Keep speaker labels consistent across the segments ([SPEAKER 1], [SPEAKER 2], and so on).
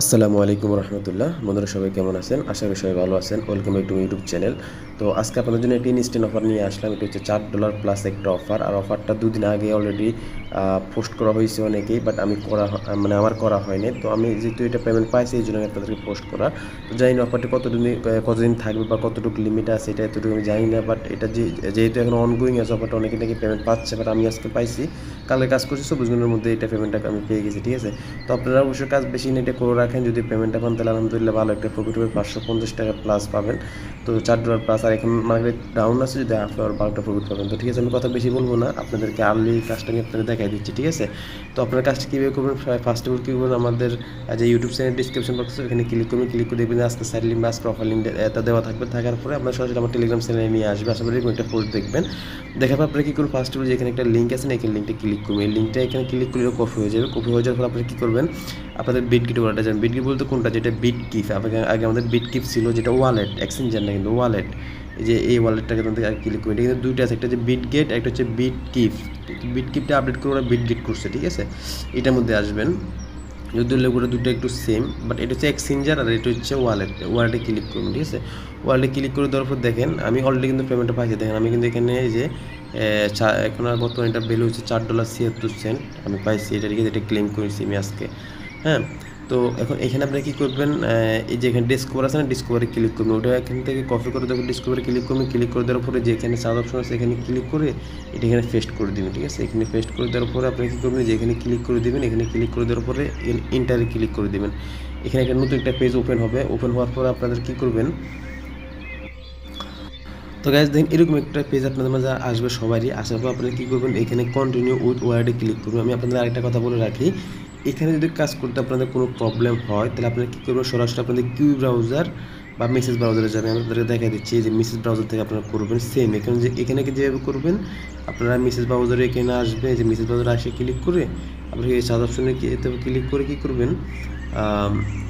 [SPEAKER 1] আসসালামু আলাইকুম রহমতুল্লাহ। বন্ধুরা সবাই কেমন আছেন? আশা করি সবাই ভালো আছেন। ওয়েলকাম টু ইউটিউব চ্যানেল তো আজকে আপনাদের জন্য একটি ইনস্ট্যান্ট অফার নিয়ে আসলাম। এটা হচ্ছে চার ডলার প্লাস একটা অফার আর অফারটা দুদিন আগে অলরেডি পোস্ট করা হয়েছে অনেকেই বাট আমি করা মানে আমার করা হয়নি। তো আমি যেহেতু এটা পেমেন্ট পাইছি, এই জন্য আমি আপনাদেরকে পোস্ট করা। তো জানি না অফারটি কতদিন কতদিন থাকবে বা কতটুকু লিমিট আছে, এটা এতটুকু আমি জানি না বাট এটা যেহেতু এখন অনগোয়িং আছে অফারটা অনেকে নাকি পেমেন্ট পাচ্ছে বাট আমি আজকে পাইছি। কালকে কাজ করছি চব্বিশ ঘণ্টার মধ্যে এটা পেমেন্টটা আমি পেয়ে গেছি, ঠিক আছে? তো আপনারা অবশ্যই কাজ বেশি না, এটা করে রাখেন। যদি পেমেন্টটা পান, তাহলে আলহামদুলিল্লাহ ভালো একটা প্রফিট হবে পাঁচশো পঞ্চাশ টাকা প্লাস পাবেন। তো চার ডলার প্লাস আর এখন মার্কেট ডাউন আছে, যদি আপনার বারোটা প্রফিট পাবেন। তো ঠিক আছে, আমি কথা বেশি বলব না। আপনাদেরকে আর্লি কাজটা আমি আপনাদের দেখাই দিচ্ছি, ঠিক আছে? তো আপনার কাজটা কীভাবে করবেন ফার্স্ট অফ অল কী করবেন, আমাদের যে ইউটিউব চ্যানেল ডিসক্রিপশন বক্সে ওখানে ক্লিক করবেন ক্লিক করে দেখবেন আজকে সাইড লিঙ্ক বা আজকে অফার লিঙ্ক এটা দেওয়া থাকবে। থাকার পরে আপনার সরাসরি আমার টেলিগ্রাম চ্যানেলে নিয়ে আসবে। আশা করি একটা পোস্ট দেখবেন। দেখার পর আপনারা কী করবেন ফার্স্ট অফ অল যেখানে একটা লিঙ্ক আছে না, এখানে লিঙ্কটা ক্লিক করবেন। এই লিঙ্কটা এখানে ক্লিক করলে কপি হয়ে যাবে। কপি হয়ে যাওয়ার পর আপনি কী করবেন আপনাদের বিট কিট ওয়ালেটটা যান বিট কিট বলতে কোনটা? যেটা বিট কিপ আপনাকে আগে আমাদের বিট কিপ ছিল যেটা ওয়ালেট এক্সচেঞ্জার না কিন্তু ওয়ালেট এই যে এই ওয়ালেটটাকে তোমাদের ক্লিক করে এটা কিন্তু দুইটা আছে। একটা হচ্ছে বিট গেট একটা হচ্ছে বিট কিপ বিট কিপটা আপডেট করে ওরা বিট গেট করছে, ঠিক আছে? এটার মধ্যে আসবেন। যদি লেগুলো দুটো একটু সেম বাট এটা হচ্ছে এক্সচেঞ্জার আর এটা হচ্ছে ওয়ালেট ওয়ালেটে ক্লিক করুন, ঠিক আছে? ওয়ালেটে ক্লিক করে দেওয়ার পর দেখেন, আমি অলরেডি কিন্তু পেমেন্টটা পাইছি। দেখেন, আমি কিন্তু এখানে এই যে এখন আর বর্তমানে এটা ভ্যালু হচ্ছে চার ডলার ছিয়াত্তর সেন্ট আমি পাইছি, এটা ঠিক আছে, এটা ক্লেম করেছি আমি আজকে। হ্যাঁ তো এখন এখানে আপনি কী করবেন এই যে এখানে ডিসকভার আছে না ডিসকভারে ক্লিক করবেন, ওটা এখান থেকে কপি করে দেবেন ডিসকভারে ক্লিক করবেন ক্লিক করে দেওয়ার পরে যে এখানে সাউথ অপশন আছে এখানে ক্লিক করে এটা এখানে পেস্ট করে দিবেন, ঠিক আছে? এখানে পেস্ট করে দেওয়ার পরে আপনি কী করবেন যে এখানে ক্লিক করে দিবেন, এখানে ক্লিক করে দেওয়ার পরে ইন্টারে ক্লিক করে দিবেন। এখানে একটা নতুন একটা পেজ ওপেন হবে ওপেন হওয়ার পরে আপনাদের কী করবেন, তো গ্যাস দেখেন এরকম একটা পেজ আপনাদের মাঝে আসবে সবারই, আসার পর আপনারা কী করবেন, এখানে কন্টিনিউ উইথ ওয়ার্ডে ক্লিক করবেন। আমি আপনাদের আরেকটা কথা বলে রাখি এখানে যদি কাজ করতে আপনাদের কোনো প্রবলেম হয়, তাহলে আপনারা কী করবেন? সরাসরি আপনাদের কিউ ব্রাউজার বা মেসেজ ব্রাউজারে যাবেন। আমি আপনাদেরকে দেখা দিচ্ছি যে মেসেজ ব্রাউজার থেকে আপনারা করবেন সেম এখানে যে, এখানে যেভাবে করবেন? আপনারা মেসেজ ব্রাউজারে এখানে আসবে, যে মেসেজ ব্রাউজারে আসে ক্লিক করে আপনি এই সার্চ অপশনে এতে ক্লিক করে কী করবেন?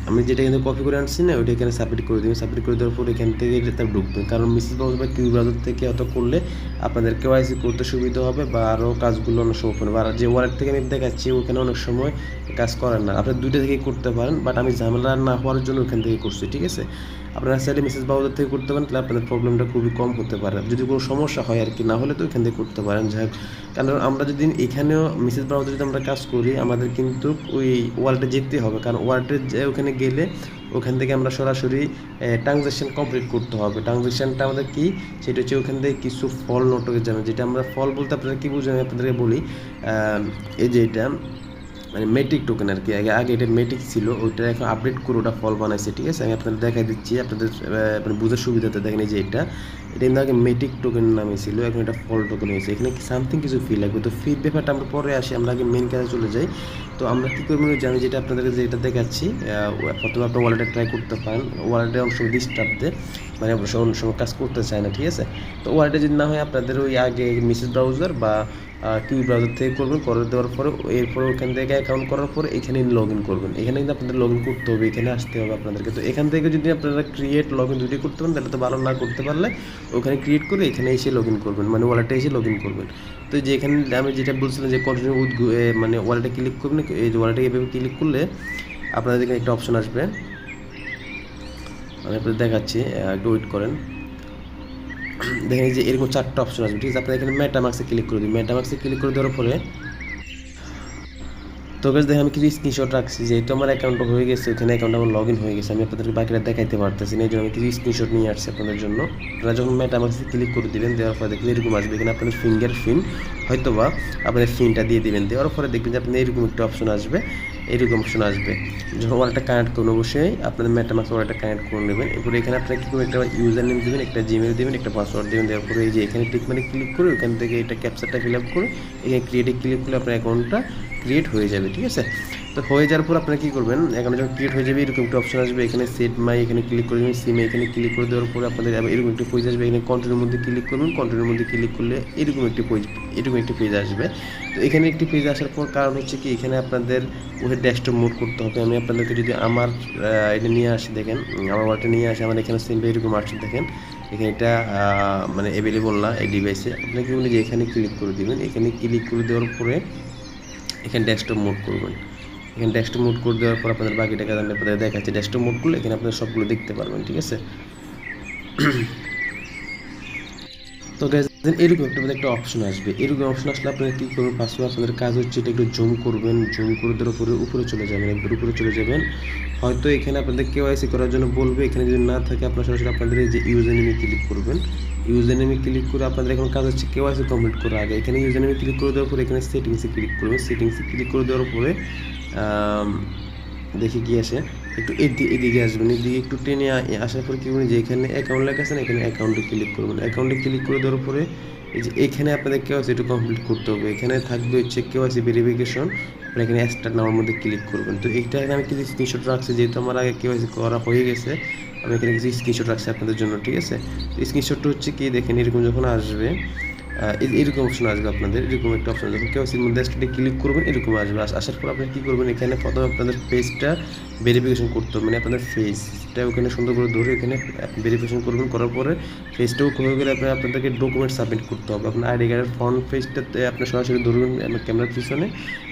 [SPEAKER 1] আমি যেটা এখানে কপি করে আনছি না, ওইটা এখানে সাবমিট করে দিবেন। সাবমিট করে দেওয়ার পর এখান থেকে এটা ঢুকবেন কারণ মিসেস ব্রাউজার বা কিউ ব্রাউজার থেকে অত করলে আপনাদের কেওয়াইসি করতে সুবিধা হবে বা আরও কাজগুলো অনেক সময় হবে আর যে ওয়ালেট থেকে আমি দেখাচ্ছি, ওখানে অনেক সময় কাজ করেন না। আপনি দুইটা থেকে করতে পারেন বাট আমি ঝামেলা না হওয়ার জন্য ওখান থেকে করছি, ঠিক আছে? আপনারা চাইলে মেসেজ ব্রাউজার থেকে করতে পারেন, তাহলে আপনাদের প্রবলেমটা খুবই কম হতে পারে। যদি কোনো সমস্যা হয় আর কি, না হলে তো ওখান থেকে করতে পারেন। যাই হোক, কারণ আমরা যদি, এখানেও মেসেজ ব্রাউজার যদি আমরা কাজ করি, আমাদের কিন্তু ওই ওয়ালেটে যেতে হবে। কারণ ওয়ালেটে ওখানে গেলে ওখান থেকে আমরা সরাসরি ট্রানজ্যাকশন কমপ্লিট করতে হবে। ট্রানজ্যাকশনটা আমাদের কি? সেটা হচ্ছে ওখান থেকে কিছু ফল নোট হয়ে যাবে যেটা আমরা ফল বলতে আপনারা কি বুঝবেন আপনাদেরকে বলি এই যে এটা মানে মেট্রিক টোকেন আর কি। আগে আগে এটা মেট্রিক ছিল, ওইটা এখন আপডেট করে ওটা ফল বানাইছে, ঠিক আছে? আমি আপনাদের দেখাই দিচ্ছি, আপনাদের মানে বুঝার সুবিধাতে দেখেন এই যে এটা। এটা কিন্তু আগে মেট্রিক টোকেন নামে ছিল, এখন এটা ফল টোকেন হয়েছে। এখানে সামথিং কিছু ফি লাগবে? তো ফি ব্যাপারটা আমরা পরে আসি, আমরা আগে মেন কাজে চলে যাই। তো আমরা কী করব আমি যেটা আপনাদেরকে যেটা দেখাচ্ছি প্রথমে আপনার ওয়ালেটে ট্রাই করতে পারেন। ওয়ালেটে অনেক সময় মানে অবশ্য অন্য সময় কাজ করতে চায় না, ঠিক আছে? তো ওয়ালেটে যদি না হয় আপনাদের ওই আগে মেসেজ ব্রাউজার বা কিউ ব্রাউজার থেকে করবেন করে দেওয়ার পরে এরপরে ওখান থেকে অ্যাকাউন্ট করার পরে এখানে লগ ইন করবেন। এখানে কিন্তু আপনাদের লগ ইন করতে হবে, এখানে আসতে হবে আপনাদেরকে। তো এখান থেকে যদি আপনারা ক্রিয়েট লগ ইন দুটি করতে পারেন, তাহলে তো ভালো না করতে পারলে ওখানে ক্রিয়েট করে এখানে এসে লগ ইন করবেন মানে ওয়ালেটে এসে লগ ইন করবেন। তো যে এখানে আমি যেটা বলছিলাম যে কন্টিনিউ উইথ মানে ওয়ালেটে ক্লিক করবেন, এই ওয়ালেটে এভাবে ক্লিক করলে আপনাদের এখানে একটা অপশন আসবে। আমি আপনাদের দেখাচ্ছি একটু ওয়েট করেন। দেখেন যে এরকম চারটা অপশন আসবে ঠিক আছে, আপনারা এখানে মেটামাক্সে ক্লিক করে দিন। মেটামাক্সে ক্লিক করে দেওয়ার পরে তো বেশ দেখেন আমি কিছু স্ক্রিনশট রাখছি, যেহেতু আমার অ্যাকাউন্ট হয়ে গেছে ওখানে অ্যাকাউন্ট আমার লগ ইন হয়ে গেছে, আমি আপনাদেরকে বাকিটা দেখাইতে পারতেছি না, এই জন্য আমি কিছু স্ক্রিনশট নিয়ে আসছি আপনাদের জন্য। আপনারা যখন মেটামাক্সে ক্লিক করে দিবেন, দেওয়ার পরে দেখবেন এরকম আসবে, এখানে আপনার ফিঙ্গার ফিন হয়তো বা আপনাদের ফিনটা দিয়ে দিবেন। দেওয়ার পরে দেখবেন যে আপনাদের এরকম একটা অপশন আসবে। এরকম অপশন আসবে। যখন ওয়ালেটটা কানেক্ট করুন, অবশ্যই আপনাদের মেটামাস ওয়ালেটটা কানেক্ট করে নেবেন। এরপরে এখানে আপনারা কী করবেন, একটা ইউজার নেম দেবেন, একটা জিমেল দেবেন, একটা পাসওয়ার্ড দেবেন, দেওয়ার পরে এই যে এখানে টিক মানে ক্লিক করে ওখান থেকে এটা ক্যাপচারটা ফিল আপ করে, এখানে ক্রিয়েটে ক্লিক করে আপনার অ্যাকাউন্টটা ক্রিয়েট হয়ে যাবে, ঠিক আছে? তো হয়ে যাওয়ার পর আপনারা কী করবেন, এখানে যখন ক্রিয়েট হয়ে যাবে, এরকম একটা অপশন আসবে, এখানে সেট মাই এখানে ক্লিক করে দেবেন সিমে এখানে ক্লিক করে দেওয়ার পরে আপনাদের এরকম একটা পেজ আসবে, এখানে কন্টিনিউর মধ্যে ক্লিক করবেন কন্টিনিউর মধ্যে ক্লিক করলে এরকম একটি পেজ এরকম একটি পেজ আসবে। তো এখানে একটি পেজ আসার পর কারণ হচ্ছে কি, এখানে আপনাদের ওই ডেস্কটপ মোড করতে হবে। আমি আপনাদেরকে যদি আমার এটা নিয়ে আসি, দেখেন, আমার ওয়ালটা নিয়ে আসি, আমার এখানে সিমটা এরকম আসছে, দেখেন। এখানে এটা মানে অ্যাভেলেবল না এই ডিভাইসে আপনাকে বলি যে এখানে ক্লিক করে দিবেন। এখানে ক্লিক করে দেওয়ার পরে এখানে ডেস্কটপ মোড করবেন। এখানে ডেস্কটপ মোড করে দেওয়ার পর আপনাদের বাকি টাকা আমি আপনাদের দেখাচ্ছি। ডেস্কটপ মোড করলে এখানে আপনারা সবগুলো দেখতে পারবেন ঠিক আছে? তো guys, then এরকম একটা একটা অপশন আসবে। এরকম অপশন আসলে আপনারা কী করবেন? ফার্স্টে আপনাদের কাজ হচ্ছে এটা একটু জুম করবেন। জুম করে দেওয়ার উপরে উপরে চলে যাবেন, একবার উপরে চলে যাবেন। হয়তো এখানে আপনাদের কেওয়াইসি করার জন্য বলবে, এখানে যদি না থাকে আপনার সরাসরি আপনাদের এই যে ইউজার ক্লিক করবেন। ইউজার নেমে ক্লিক করে আপনাদের এখন কাজ হচ্ছে কেওয়াইসি কমপ্লিট করার আগে। এখানে ইউজার নেমে ক্লিক করে দেওয়ার পরে এখানে সেটিংসে ক্লিক করবেন। সেটিংসে ক্লিক করে দেওয়ার পরে দেখি কি আসে। একটু এদিকে আসবেন, এদিকে একটু টেনে আসার পর কি করবেন? যে এখানে অ্যাকাউন্ট লেখা আছে না, এখানে অ্যাকাউন্টে ক্লিক করবেন। অ্যাকাউন্টে ক্লিক করে দেওয়ার পরে এই যে এখানে আপনাদের কেওয়াইসি একটু কমপ্লিট করতে হবে। এখানে থাকবে হচ্ছে কেওয়াইসি ভেরিফিকেশন আপনারা এখানে স্টার্ট নামার মধ্যে ক্লিক করবেন। তো এইটা আমি কিছু স্ক্রিনশট রাখছি, যেহেতু আমার আগে কেওয়াইসি করা হয়ে গেছে, আমি এখানে কিছু স্ক্রিনশট রাখছি আপনাদের জন্য, ঠিক আছে? তো স্ক্রিনশটটা হচ্ছে কি, দেখেন এরকম যখন আসবে এরকম অপশন আসবে আপনাদের, এরকম একটা অপশন যখন কেওয়াইসির মধ্যে স্টার্টে ক্লিক করবেন, এরকম আসবে। আসার পর আপনি কী করবেন? এখানে প্রথমে আপনাদের ফেসটা ভেরিফিকেশন করতে হবে। মানে আপনাদের ফেসটা ওখানে সুন্দর করে ধরে এখানে ভেরিফিকেশন করবেন, করার পরে ফেসটাও হয়ে গেলে আপনার, আপনাদেরকে ডকুমেন্ট সাবমিট করতে হবে। আপনার আইডি কার্ডের ফ্রন্ট পেজটাতে আপনি সরাসরি ধরবেন ক্যামেরার পিছনে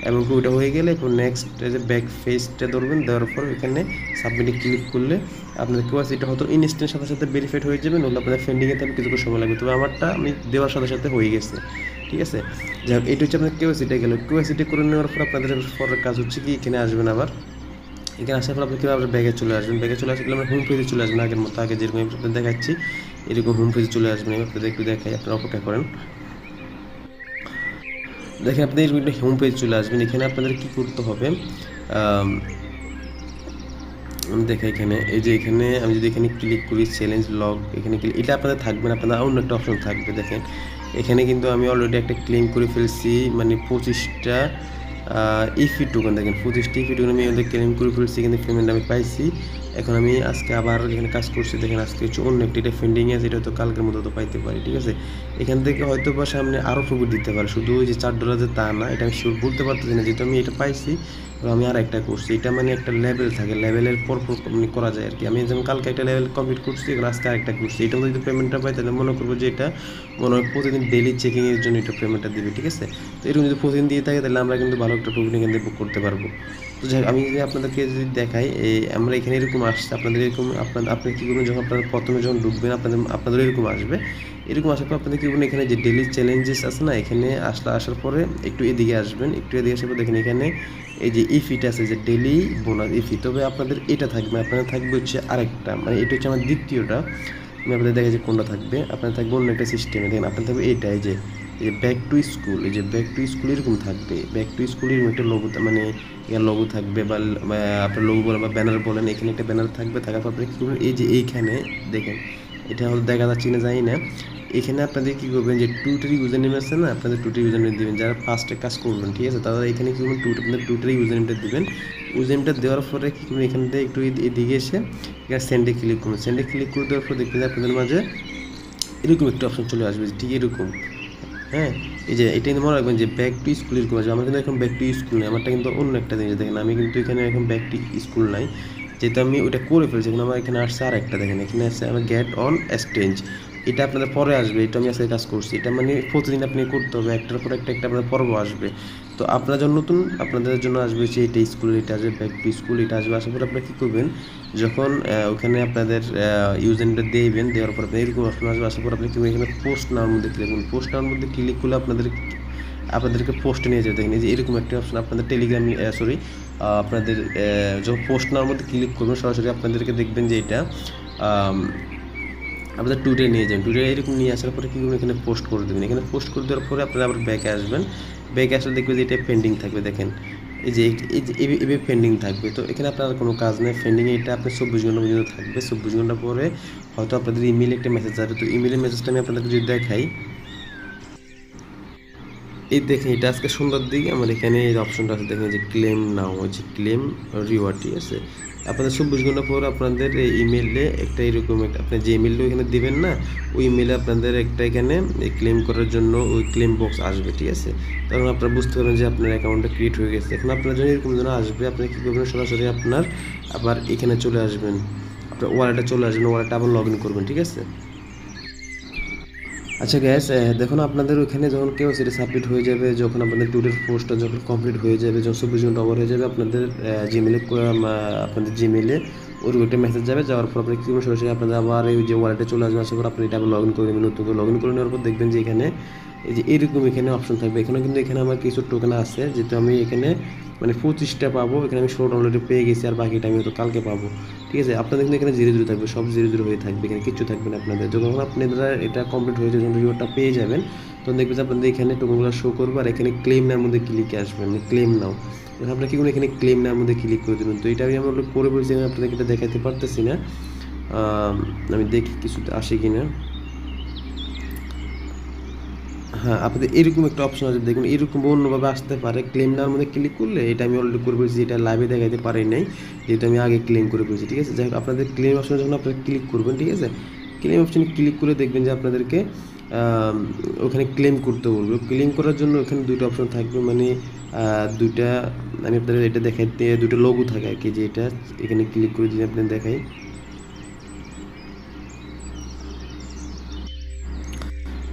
[SPEAKER 1] এবং ওইটা হয়ে গেলে এখন নেক্সট যে ব্যাক ফেসটা ধরবেন, দেওয়ার পর এখানে সাবমিটে ক্লিক করলে আপনাদের কেওয়াইসিটা হয়তো ইনস্ট্যান্ট সাথে সাথে ভেরিফাইড হয়ে যাবে, নইলে আপনাদের ফেন্ডিংয়ে থাকবে কিছু সময় লাগবে। তবে আমারটা আমি দেওয়ার সাথে সাথে হয়ে গেছে। ঠিক আছে? যাই হোক এটা হচ্ছে আপনার কেওয়াইসিটা গেল। কেওয়াইসিটা করে নেওয়ার পর আপনাদের পরের কাজ হচ্ছে কি? এখানে আসবেন আবার। এখানে আসার পর আপনি কীভাবে ব্যাগে চলে আসবেন? ব্যাগে চলে আসলে আমরা হোম পেজে চলে আসবেন। আগের মতো, আগে যেরকম আপনাদের দেখাচ্ছি, এরকম হোম পেজে চলে আসবেন। আপনাদের একটু দেখাই, আপনারা অপেক্ষা করেন। দেখেন, আপনি এরকম একটা হোম পেজ চলে আসবেন। এখানে আপনাদের কি করতে হবে? দেখে এখানে। এই যে এখানে আমি যদি এখানে ক্লিক করি চ্যালেঞ্জ লগ এখানে ক্লিক এটা আপনাদের থাকবে না, আপনাদের অন্য একটা অপশন থাকবে। দেখেন, এখানে কিন্তু আমি অলরেডি একটা ক্লেম করে ফেলছি মানে পঁচিশটা ইফি টোকেন দেখেন, পঁচিশটা ইফি টোকেন আমি ওদের ক্লেম করে ফেলছি, কিন্তু পেমেন্ট আমি পাইছি। এখন আমি আজকে আবার এখানে কাজ করছি, দেখেন আজকে হচ্ছে অন্য একটি এটা ফেন্ডিং আছে, এটা তো কালকের মতো তো পাইতে পারি, ঠিক আছে? এখান থেকে হয়তো বা সামনে আরও প্রফিট দিতে পারে, শুধু ওই যে চার ডলার যে তা না, এটা আমি শিওর বলতে পারতেছি না, যেহেতু আমি এটা পাইছি আমি আর একটা করছি। এটা মানে একটা লেভেল থাকে লেভেলের পর মানে করা যায় আর কি। আমি যেমন কালকে একটা লেভেল কমপ্লিট করছি এবার আজকে আরেকটা করছি। এটা যদি পেমেন্টটা পাই, তাহলে মনে করব যে এটা মনে হয় প্রতিদিন ডেলি চেকিংয়ের জন্য এটা পেমেন্টটা দেবে, ঠিক আছে? তো এরকম যদি প্রতিদিন দিয়ে থাকে, তাহলে আমরা কিন্তু ভালো একটা প্রফিট এখান থেকে book করতে পারব। তো যাই আমি যদি আপনাদেরকে যদি দেখাই এই আমরা এখানে এরকম আসছে, আপনাদের এরকম আপনার, আপনি কী করবেন যখন আপনারা প্রথমে যখন ঢুকবেন, আপনাদের আপনাদের এরকম আসবে। এরকম আসার পর আপনাদের কী করবেন এখানে যে ডেলি চ্যালেঞ্জেস আছে না, এখানে আসলে আসার পরে একটু এদিকে আসবেন, একটু এদিকে আসার পর দেখেন এখানে এই যে ইফিটা আছে, যে ডেলি বোনাস ইফি তবে আপনাদের এটা থাকবে আপনাদের থাকবে হচ্ছে আরেকটা মানে এটা হচ্ছে আমার দ্বিতীয়টা। আমি আপনাদের দেখা যে কোনটা থাকবে আপনার থাকবে অন্য একটা সিস্টেমে দেখেন আপনার থাকবে এইটা, এই যে এই ব্যাক টু স্কুল এই যে ব্যাক টু স্কুল এরকম থাকবে। ব্যাক টু স্কুল এরকম একটা লোগো মানে লোগো থাকবে বা আপনার লোগো বলেন বা ব্যানার বলেন, এখানে একটা ব্যানার থাকবে, থাকার পর আপনি কী করবেন? এই যে এইখানে দেখেন, এটা হয়তো দেখা যাচ্ছে না জানি না। এখানে আপনাদের কী করবেন যে টুইটার ইউজার নেম আছে না, আপনাদের টুইটার ইউজার নেম দেবেন, যারা ফার্স্টে কাজ করবেন, ঠিক আছে? তারা এখানে কী করবেন? টুইটার আপনাদের টুইটার ইউজার নেমটা দেবেন। ইউজার নেমটা দেওয়ার পরে কী করবেন? এখান থেকে একটু এদিকে এসে এখানে সেন্ডে ক্লিক করুন। সেন্ডে ক্লিক করে দেওয়ার পর দেখবেন আপনাদের মাঝে এরকম একটা অপশন চলে আসবে, ঠিক এরকম। হ্যাঁ এই যে এটা কিন্তু মনে রাখবেন যে ব্যাক টু স্কুল এরকম আছে। আমার কিন্তু এখন ব্যাক টু স্কুল নেই, আমারটা কিন্তু অন্য একটা জিনিস দেখেন। আমি কিন্তু এখানে এখন ব্যাক টু স্কুল নাই। যেহেতু আমি ওটা করে ফেলছি, এখন আমার এখানে আসছে আর একটা দেখেন। এখানে আসছে আমার গেট অন এক্সচেঞ্জ এটা আপনাদের পরে আসবে, এটা আমি আজকে কাজ করছি। এটা মানে প্রতিদিন আপনি করতে হবে, একটার পর একটা একটা আপনার পর্ব আসবে। তো আপনার জন্য নতুন, আপনাদের জন্য আসবে যে এটা স্কুল এটা আসবে ব্যাক টু স্কুল এটা আসবে। আসার পর আপনারা কী করবেন, যখন ওখানে আপনাদের ইউজেনটা দেবেন, দেওয়ার পর আপনি এরকম অপশন আসবে। আসার পর আপনি কি এখানে পোস্ট নেওয়ার মধ্যে ক্লিক করুন পোস্ট নেওয়ার মধ্যে ক্লিক করলে আপনাদের, আপনাদেরকে পোস্টে নিয়ে যাবে। দেখেন যে এরকম একটা অপশন আপনাদের টেলিগ্রাম সরি আপনাদের যখন পোস্ট নেওয়ার মধ্যে ক্লিক করবেন, সরাসরি আপনাদেরকে দেখবেন যে এটা আপনাদের টুডে নিয়ে যাবেন। টুডে এরকম নিয়ে আসার পরে কী এখানে পোস্ট করে দেবেন। এখানে পোস্ট করে দেওয়ার পরে আপনারা আবার ব্যাকে আসবেন। ব্যাকে আসলে দেখবেন যে এটা পেন্ডিং থাকবে, দেখেন। এই যে এভাবে পেন্ডিং থাকবে। তো এখানে আপনার কোনো কাজ নেই। পেন্ডিং এটা আপনার চব্বিশ ঘণ্টা পর্যন্ত থাকবে। চব্বিশ ঘণ্টা পরে হয়তো আপনাদের ইমেলে একটা মেসেজ যাবে তো ইমেলের মেসেজটা আমি আপনাদেরকে যদি দেখাই এই দেখেন, এটা আজকে সুন্দর দিকে আমার এখানে এই অপশনটা আছে, দেখেন যে ক্লেম নাও হচ্ছে ক্লেম রিওয়ার্ড ঠিক আছে? আপনাদের চব্বিশ ঘণ্টা পর আপনাদের এই ইমেলে একটা এরকম একটা, আপনি যে ইমেলটা এখানে দিবেন না, ওই ইমেলে আপনাদের একটা এখানে এই ক্লেম করার জন্য ওই ক্লেম বক্স আসবে, ঠিক আছে? তখন আপনারা বুঝতে পারবেন যে আপনার অ্যাকাউন্টটা ক্রিয়েট হয়ে গেছে। এখন আপনার জন্য এরকম যেন আসবে, আপনি কী করবেন? সরাসরি আপনার আবার এখানে চলে আসবেন। আপনার ওয়ালেটে চলে আসবেন ওয়ালেটে আবার লগ করবেন, ঠিক আছে? আচ্ছা গ্যাস দেখুন আপনাদের ওইখানে যখন কেউ সেটা সাবমিট হয়ে যাবে, যখন আপনাদের টুডের পোস্টটা যখন কমপ্লিট হয়ে যাবে, যখন চব্বিশ ঘণ্টা ওভার হয়ে যাবে, আপনাদের জিমেলে আপনাদের জিমেলে ওর ওইটা মেসেজ যাবে, যাওয়ার পর আপনি সরাসরি আপনাদের আবার এই যে ওয়ালেটে চলে আসবে আসার পর আপনি এটা আবার লগ ইন করে নেবেন, নতুন করে লগ ইন করে নেওয়ার পর দেখবেন যে এখানে এই যে এরকম এখানে অপশন থাকবে। এখানে কিন্তু এখানে আমার কিছু টোকেন আছে, যেহেতু আমি এখানে মানে পঁচিশটা পাবো, এখানে আমি ষোলো অলরেডি পেয়ে গেছি আর বাকিটা আমি হয়তো কালকে পাবো। ঠিক আছে? আপনাদের কিন্তু এখানে জিরো জিরো থাকবে, সব জিরো জিরো হয়ে থাকবে, এখানে কিছু থাকবে না আপনাদের। যখন আপনারা এটা কমপ্লিট হয়ে যখন রিওয়ার্ডটা পেয়ে যাবেন, তখন দেখবেন যে আপনাদের এখানে টোকেনগুলো শো করবে আর এখানে ক্লেম নার মধ্যে ক্লিকে আসবে মানে ক্লেম নাও। আপনারা কি করুন এখানে ক্লেম নার মধ্যে ক্লিক করে দেবেন? তো এটা আমি আমরা করে বলছি আমি আপনাদেরকে এটা দেখাতে পারতেছি না। আমি দেখি কিছুতে আসে কি না হ্যাঁ আপনাদের এরকম একটা অপশন আছে, দেখুন, এরকম অন্যভাবে আসতে পারে ক্লেম নেওয়ার মধ্যে ক্লিক করলে এটা আমি অলরেডি করে বলছি এটা লাইভে দেখাতে পারি নাই, যেহেতু আমি আগে ক্লেম করে বলছি ঠিক আছে? যাই হোক আপনাদের ক্লেম অপশনে যখন আপনারা ক্লিক করবেন, ঠিক আছে? ক্লেম অপশনে ক্লিক করে দেখবেন যে আপনাদেরকে ওখানে ক্লেম করতে বলবে। ক্লেম করার জন্য ওখানে দুটো অপশন থাকবে মানে দুইটা, আমি আপনাদের এটা দেখাইতে দুটো লোগো থাকে আর কি, যে এটা এখানে ক্লিক করে যদি আপনাদের দেখাই।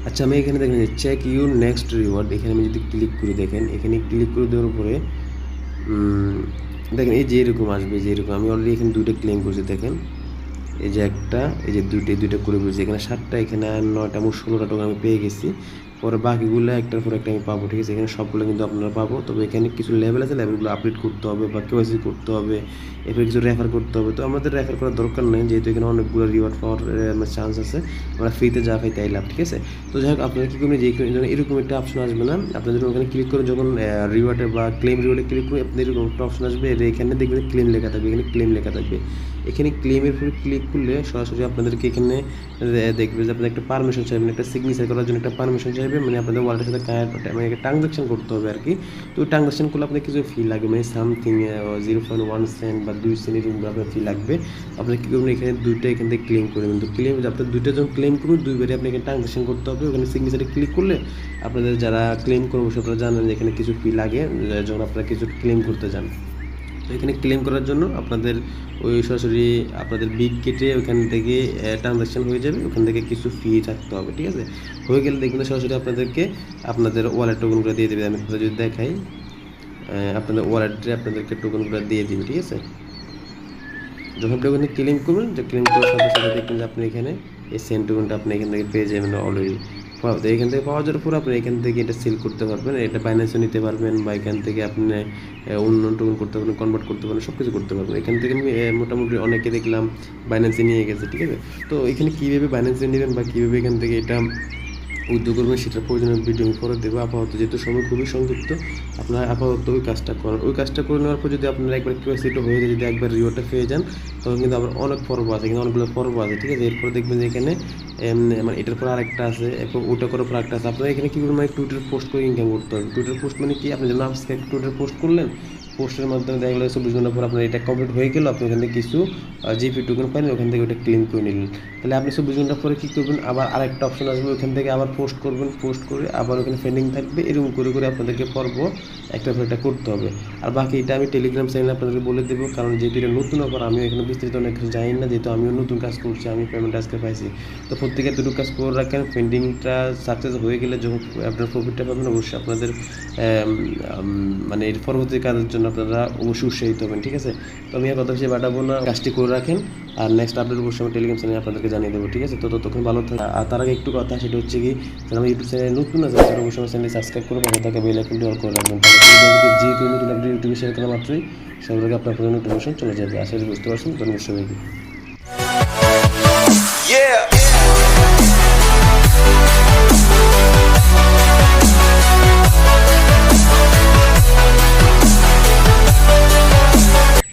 [SPEAKER 1] আচ্ছা আমি এখানে দেখেন চেক ইউ নেক্সট রিওয়ার্ড এখানে আমি যদি ক্লিক করে, দেখেন, এখানে ক্লিক করে দেওয়ার পরে দেখেন, এই যে এরকম আসবে যে এরকম। আমি অলরেডি এখানে দুইটা ক্লেম করছি, দেখেন। এই যে একটা, এই যে দুইটা দুইটা করে বলছি এখানে সাতটা, এখানে নয়টা, মোট ষোলোটা টাকা আমি পেয়ে গেছি। পরে বাকিগুলো একটার পর একটা আমি পাবো, ঠিক আছে? এখানে সবগুলো কিন্তু আপনারা পাবো। তবে এখানে কিছু লেভেল আছে লেভেলগুলো আপডেট করতে হবে বা কেওয়াইসি করতে হবে, এরপরে কিছু রেফার করতে হবে। তো আমাদের রেফার করার দরকার নেই, যেহেতু এখানে অনেকগুলো রিওয়ার্ড পাওয়ার চান্স আছে। আমরা ফ্রিতে যা পাই তাই লাভ, ঠিক আছে? তো যাই হোক, আপনারা কী করবেন যে এরকম একটা অপশন আসবে না, আপনারা যখন ওখানে ক্লিক করে যখন রিওয়ার্ডে বা ক্লেম রিওয়ার্ডে ক্লিক করে আপনি এরকম একটা অপশন আসবে এখানে দেখবেন ক্লেম লেখা থাকবে, এখানে ক্লেম লেখা থাকবে। এখানে ক্লেমের উপরে ক্লিক করলে সরাসরি আপনাদেরকে এখানে দেখবে যে আপনাদের একটা পারমিশন চাইবেন একটা সিগনেচার করার জন্য একটা পারমিশন চাইবে মানে আপনাদের ওয়ালেটের সাথে কানেক্ট মানে একটা ট্রানজাকশন করতে হবে আর কি তো ট্রানজাকশন করলে আপনার কিছু ফি লাগবে মানে something zero point one cent বা দুই সেন্ট এরকম আপনার ফি লাগবে। আপনি কী করবেন, এখানে দুইটা এখান থেকে ক্লেম করবেন তো ক্লেম আপনার দুইটা যখন ক্লেম করবেন দুইবারে আপনি এখানে ট্রানজাকশন করতে হবে। ওখানে সিগনেচারে ক্লিক করলে আপনাদের যারা ক্লেম করব আপনারা জানেন যে এখানে কিছু ফি লাগে যখন আপনারা কিছু ক্লেম করতে যান। তো এখানে ক্লেম করার জন্য আপনাদের ওই সরাসরি আপনাদের বিগ কেটে ওখান থেকে ট্রানজাকশন হয়ে যাবে। ওখান থেকে কিছু ফি রাখতে হবে, ঠিক আছে? হয়ে গেলে দেখবেন সরাসরি আপনাদেরকে আপনাদের ওয়ালেট টোকনগুলো দিয়ে দেবে। আমি যদি দেখাই আপনাদের ওয়ালেটে আপনাদেরকে টোকনগুলো দিয়ে দিবে ঠিক আছে? যখন আপনি ওখানে ক্লেম করবেন যে ক্লেম করার সাথে সাথে দেখবেন যে আপনি এখানে এই সেন্ট টোকনটা আপনি এখান থেকে পেয়ে যাবেন অলরেডি এখান থেকে পাওয়া যাওয়ার পর আপনি এখান থেকে এটা সেল করতে পারবেন, এটা বাইন্যান্সও নিতে পারবেন, বা এখান থেকে আপনি অন্য টোকন করতে পারবেন কনভার্ট করতে পারবেন সব কিছু করতে পারবেন। এখান থেকে আমি মোটামুটি অনেকে দেখলাম বাইন্যান্সে নিয়ে গেছে, ঠিক আছে? তো এখানে কীভাবে বাইন্যান্সে নেবেন বা কীভাবে এখান থেকে এটা উদ্যোগ করবেন, সেটার প্রয়োজনীয় ভিডিও আমি পরে দেবো। আপাতত যেহেতু সময় খুবই সংক্ষিপ্ত, আপনারা আপাতত ওই কাজটা করেন ওই কাজটা করে নেওয়ার পর যদি আপনারা একবার কিউএসিটা হয়ে যায়, যদি একবার রিওয়ার্ডটা পেয়ে যান, তখন কিন্তু আবার অনেক পর্ব আছে, কিন্তু অনেকগুলো পর্ব আছে, ঠিক আছে? এরপর দেখবেন যে এখানে মানে এটার পর আরেকটা আছে, এরপর ওটা পর আরেকটা আছে। আপনারা এখানে কী করবেন মানে টুইটার পোস্ট করে ইনকাম করতে হবে? টুইটার পোস্ট মানে কি? আপনি যেমন আজকে টুইটার পোস্ট করলেন পোস্টের মাধ্যমে দেখা গেলো চব্বিশ ঘণ্টা পর আপনার এটা কমপ্লিট হয়ে গেল আপনি ওখান থেকে কিছু জিপি টোকেন পাইলেন ওখান থেকে ওটা ক্লেম করে নিলেন। তাহলে আপনি চব্বিশ ঘণ্টা পরে কী করবেন? আবার আরেকটা অপশন আসবে ওখান থেকে আবার পোস্ট করবেন পোস্ট করে আবার ওখানে পেন্ডিং থাকবে এরকম করে করে আপনাদেরকে পর্ব একটা পর একটা করতে হবে। আর বাকি এটা আমি টেলিগ্রাম চ্যানেলে আপনাদেরকে বলে দেবো কারণ যেহেতু এটা নতুন অফার আমিও এখানে বিস্তারিত অনেক কিছু জানি না যেহেতু আমিও নতুন কাজ করছি আমি পেমেন্ট আজকে পাইছি। তো প্রত্যেকে দুটো কাজ করে রাখেন পেন্ডিংটা সাকসেস হয়ে গেলে যখন আপনার প্রফিটটা পাবেন অবশ্যই আপনাদের আম, আম, মানে এর পরবর্তী কাজের জন্য আপনারা অবশ্যই উৎসাহিত হবেন, ঠিক আছে? তো আমি আর কথা বেশি বাড়াবো না কাজটি করে রাখেন আর নেক্সট আপডেট অবশ্যই আমি টেলিগ্রাম চ্যানেলে আপনাদেরকে জানিয়ে দেবো, ঠিক আছে? তো ততক্ষণ ভালো থাকে আর তার আগে একটু কথা, সেটা হচ্ছে কি আমার ইউটিউব চ্যানেলে নতুন আছে তারা অবশ্যই আমার চ্যানেলে সাবস্ক্রাইব করে পাশে থাকা বেল আইকনটি অল করে রাখবেন যে কোনো নতুন আপডেট ইউটিউবে শেয়ার করা মাত্রই সবাইকে আপনার পর্যন্ত নোটিফিকেশন চলে যাবে। আশা করি বুঝতে পারছেন, ধন্যবাদ সবাইকে।
[SPEAKER 2] Yeah.